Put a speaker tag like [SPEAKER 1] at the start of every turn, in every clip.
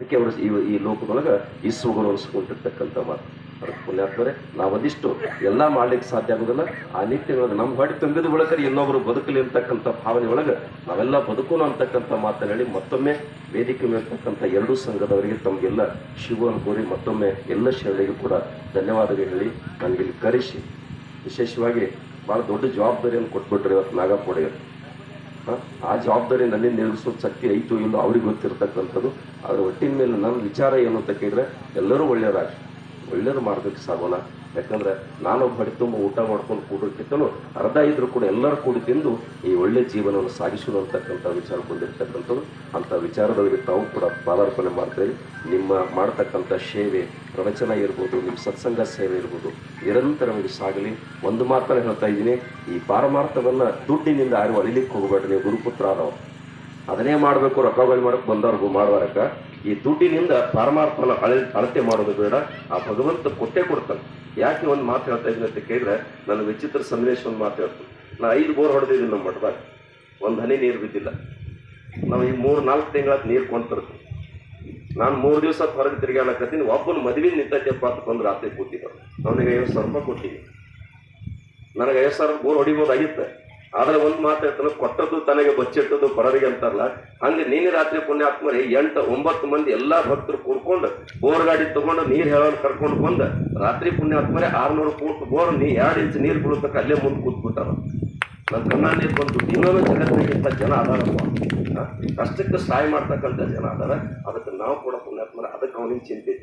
[SPEAKER 1] ಅದಕ್ಕೆ ಅವರು ಈ ಈ ಲೋಕದೊಳಗೆ ಇಸ್ರೋಗಳು ಅನಿಸ್ಕೊಂಡಿರ್ತಕ್ಕಂಥ ಮಾತು. ಅದಕ್ಕೆ ಪುಣ್ಯಾತ್ಮರೇ ನಾವದಿಷ್ಟು ಎಲ್ಲ ಮಾಡ್ಲಿಕ್ಕೆ ಸಾಧ್ಯ ಆಗೋದಿಲ್ಲ. ಆ ನಿಟ್ಟಿನೊಳಗೆ ನಮ್ಮ ಹೊಡೆ ತುಂಬಿದ ಒಳಗರೆ ಇನ್ನೊಬ್ರು ಬದುಕಲಿ ಅಂತಕ್ಕಂಥ ಭಾವನೆ ಒಳಗೆ ನಾವೆಲ್ಲ ಬದುಕೋಣ ಅಂತಕ್ಕಂಥ ಮಾತನ್ನು ಹೇಳಿ ಮತ್ತೊಮ್ಮೆ ವೇದಿಕೆ ಮೇಲಿರ್ತಕ್ಕಂಥ ಎರಡೂ ಸಂಘದವರಿಗೆ ತಮಗೆಲ್ಲ ಶಿವನ ಕೋರಿ ಮತ್ತೊಮ್ಮೆ ಎಲ್ಲ ಶರಣರಿಗೂ ಕೂಡ ಧನ್ಯವಾದಗಳು ಹೇಳಿ ನನಗೆ ಇಲ್ಲಿ ಕರೆಸಿ. ವಿಶೇಷವಾಗಿ ಭಾಳ ದೊಡ್ಡ ಜವಾಬ್ದಾರಿಯನ್ನು ಕೊಟ್ಬಿಟ್ರಿ ಇವತ್ತು ನಾಗಪ್ಪೊಡೆಯರು ಹ? ಆ ಜವಾಬ್ದಾರಿ ನನ್ನಿಂದ ನಿಲ್ಲಿಸೋ ಶಕ್ತಿ ಐತು ಇಲ್ಲೋ ಅವ್ರಿಗೆ ಗೊತ್ತಿರ್ತಕ್ಕಂಥದ್ದು. ಅದರ ಒಟ್ಟಿನ ಮೇಲೆ ನನ್ನ ವಿಚಾರ ಏನು ಅಂತ ಕೇಳಿದ್ರೆ ಎಲ್ಲರೂ ಒಳ್ಳೆಯದಾಗಿ ಒಳ್ಳೆಯದು ಮಾಡಬೇಕು ಸಾಗೋಣ ಯಾಕಂದ್ರೆ ನಾನು ತುಂಬ ಊಟ ಮಾಡ್ಕೊಂಡು ಕೂಡೋಕ್ಕಿಂತಲೂ ಅರ್ಧ ಇದ್ರು ಕೂಡ ಎಲ್ಲರೂ ಕೂಡಿ ತಿಂದು ಈ ಒಳ್ಳೆ ಜೀವನವನ್ನು ಸಾಗಿಸೋಣ ಅಂತಕ್ಕಂಥ ವಿಚಾರ ಬಂದಿರ್ತಕ್ಕಂಥದ್ದು. ಅಂಥ ವಿಚಾರದವರಿಗೆ ತಾವು ಕೂಡ ಪಾದಾರ್ಪಣೆ ಮಾಡ್ತೀವಿ ನಿಮ್ಮ ಮಾಡ್ತಕ್ಕಂಥ ಸೇವೆ ಪ್ರವಚನ ಇರ್ಬೋದು ನಿಮ್ಮ ಸತ್ಸಂಗ ಸೇವೆ ಇರ್ಬೋದು ನಿರಂತರವಾಗಿ ಸಾಗಲಿ. ಒಂದು ಮಾತನ್ನ ಹೇಳ್ತಾ ಇದ್ದೀನಿ, ಈ ಪಾರಮಾರ್ಥವನ್ನು ದುಡ್ಡಿನಿಂದ ಯಾರು ಅಳಿಲಿಕ್ಕೆ ಹೋಗಬೇಡ್ರಿ ನೀವು ಗುರುಪುತ್ರ ಆದವ ಅದನ್ನೇ ಮಾಡಬೇಕು ರೊಕ್ಕಗಳು ಮಾಡೋಕೆ ಬಂದವ್ರಿಗೂ ಮಾಡುವಾರಕ್ಕ. ಈ ದುಡ್ಡಿನಿಂದ ಪಾರಮಾರ್ಥನ ಅಳ ಅಳತೆ ಮಾಡೋದು ಬೇಡ, ಆ ಭಗವಂತ ಕೊಟ್ಟೆ ಕೊಡ್ತಾನೆ. ಯಾಕೆ ಒಂದು ಮಾತು ಹೇಳ್ತಾ ಇದ್ದೀನಿ ಅಂತ ಕೇಳಿದ್ರೆ, ನನ್ನ ವಿಚಿತ್ರ ಸನ್ನಿವೇಶ ಒಂದು ಮಾತು ಹೇಳ್ತೀನಿ. ನಾ ಐದು ಬೋರ್ ಹೊಡೆದಿದ್ದೀನಿ ನಮ್ಮ ಮಠದಾಗ. ಒಂದು ಹನಿ ನೀರು ಬಿದ್ದಿಲ್ಲ. ನಾವು ಈ ಮೂರು, ನಾಲ್ಕು ತಿಂಗಳ ನೀರು ಕೊಂತಿರ್ತೀವಿ ನಾನು ಮೂರು ದಿವಸ ಹೊರಗೆ ತಿರುಗಾಡಕತ್ತೀನಿ ಒಬ್ಬನ ಮದುವೆ ನಿಂತೈತೆಪ್ಪ ಅಂತ ಬಂದು ರಾತ್ರಿ ಕೂತಿದ್ದ. ಅವನಿಗೆ ಐವತ್ತು ಸಾವಿರ ರೂಪಾಯಿ ಕೊಟ್ಟಿದ್ದೆ. ನನಗೆ ಐವತ್ತು ಸಾವಿರ ಬೋರ್ ಹೊಡಿಬೋದಾಗಿತ್ತು ಆದರೆ ಒಂದು ಮಾತು ಹೇಳ್ತಾನೆ, ಕೊಟ್ಟದ್ದು ತನಗೆ ಬಚ್ಚಿಟ್ಟದ್ದು ಬರೋರಿಗೆ ಅಂತಾರಲ್ಲ, ಹಂಗೆ ನೀನು ರಾತ್ರಿ ಪುಣ್ಯ ಆತ್ಮರಿ ಎಂಟು, ಒಂಬತ್ತು ಮಂದಿ ಎಲ್ಲ ಭಕ್ತರು ಕೂಡ್ಕೊಂಡು ಬೋರ್ ಗಾಡಿ ತಗೊಂಡು ನೀರು ಹೇಳೋನು ಕರ್ಕೊಂಡು ಬಂದು. ರಾತ್ರಿ ಪುಣ್ಯ ಆತ್ಮರಿ ಆರ್ನೂರು ಫೂಟ್ ಬೋರ್ ನೀ ಎರಡು ಇಂಚು ನೀರು ಬೀಳುತ್ತಕ್ಕೆ ಅಲ್ಲೇ ಮುಂದೆ ಕೂತ್ಬಿಟ್ಟಾರ. ನನ್ನ ಕಣ್ಣಲ್ಲಿ ಬಂದು ಜಗತ್ತಿಗಿಂತ ಜನ ಅದಾರಪ್ಪ? ಅಷ್ಟಕ್ಕೆ ಸಹಾಯ ಮಾಡ್ತಕ್ಕಂಥ ಜನ ಅದಾರ. ಅದಕ್ಕೆ ನಾವು ಕೂಡ ಪುಣ್ಯಾತ್ಮರ, ಅದಕ್ಕೆ ಅವನಿಗೆ ಚಿಂತೆ.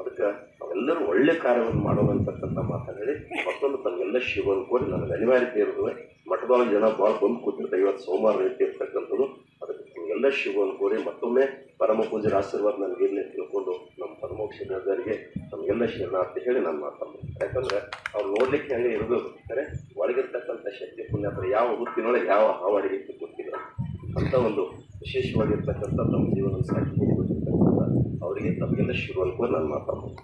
[SPEAKER 1] ಅದಕ್ಕೆ ಅವೆಲ್ಲರೂ ಒಳ್ಳೆ ಕಾರ್ಯವನ್ನು ಮಾಡೋದಂತಕ್ಕಂಥ ಮಾತನಾಡಿ ಮತ್ತೊಂದು ತಮಗೆಲ್ಲ ಶಿವನ್ ಕೋರಿ ನನಗೆ ಅನಿವಾರ್ಯತೆ ಇರುತ್ತದೆ. ಮಠದೊಳಗೆ ಜನ ಭಾಳ ಬಂದು ಕೂತಿರ್ತಾರೆ. ಇವತ್ತು ಸೋಮವಾರ ರೀತಿ ಇರ್ತಕ್ಕಂಥದ್ದು. ಅದಕ್ಕೆ ತಮಗೆಲ್ಲ ಶಿವನ್ ಕೋರಿ ಮತ್ತೊಮ್ಮೆ ಪರಮ ಪೂಜರ ಆಶೀರ್ವಾದ ನನಗೆ ಇರಲಿ ತಿಳ್ಕೊಂಡು ನಮ್ಮ ಪರಮೋಕ್ಷ ತಮಗೆಲ್ಲ ನಮಗೆಲ್ಲ ಅಂತ ಹೇಳಿ ನಾನು ಮಾತಾಡ್ತೀನಿ ಯಾಕಂದ್ರೆ ಅವ್ರು ನೋಡ್ಲಿಕ್ಕೆ ಹೇಗೆ ಇರಬೇಕು. ಯಾಕಂದ್ರೆ ಒಳಗಿರ್ತಕ್ಕಂಥ ಶಕ್ತಿ ಪುಣ್ಯಾತ್ರ ಯಾವ ಹುತ್ತಿನೊಳಗೆ ಯಾವ ಹಾವಾಡಿಗೆ ಗೊತ್ತಿಲ್ಲ ಅಂತ ಒಂದು ವಿಶೇಷವಾಗಿರ್ತಕ್ಕಂಥ ನಮ್ಮ ಜೀವನ ಸಾಕಿ ಅವರಿಗೆ ತಮಗೆಲ್ಲ ಶಿವ ಅನ್ಕೊಂಡು ನಾನು ಮಾತಾಡ್ತೀನಿ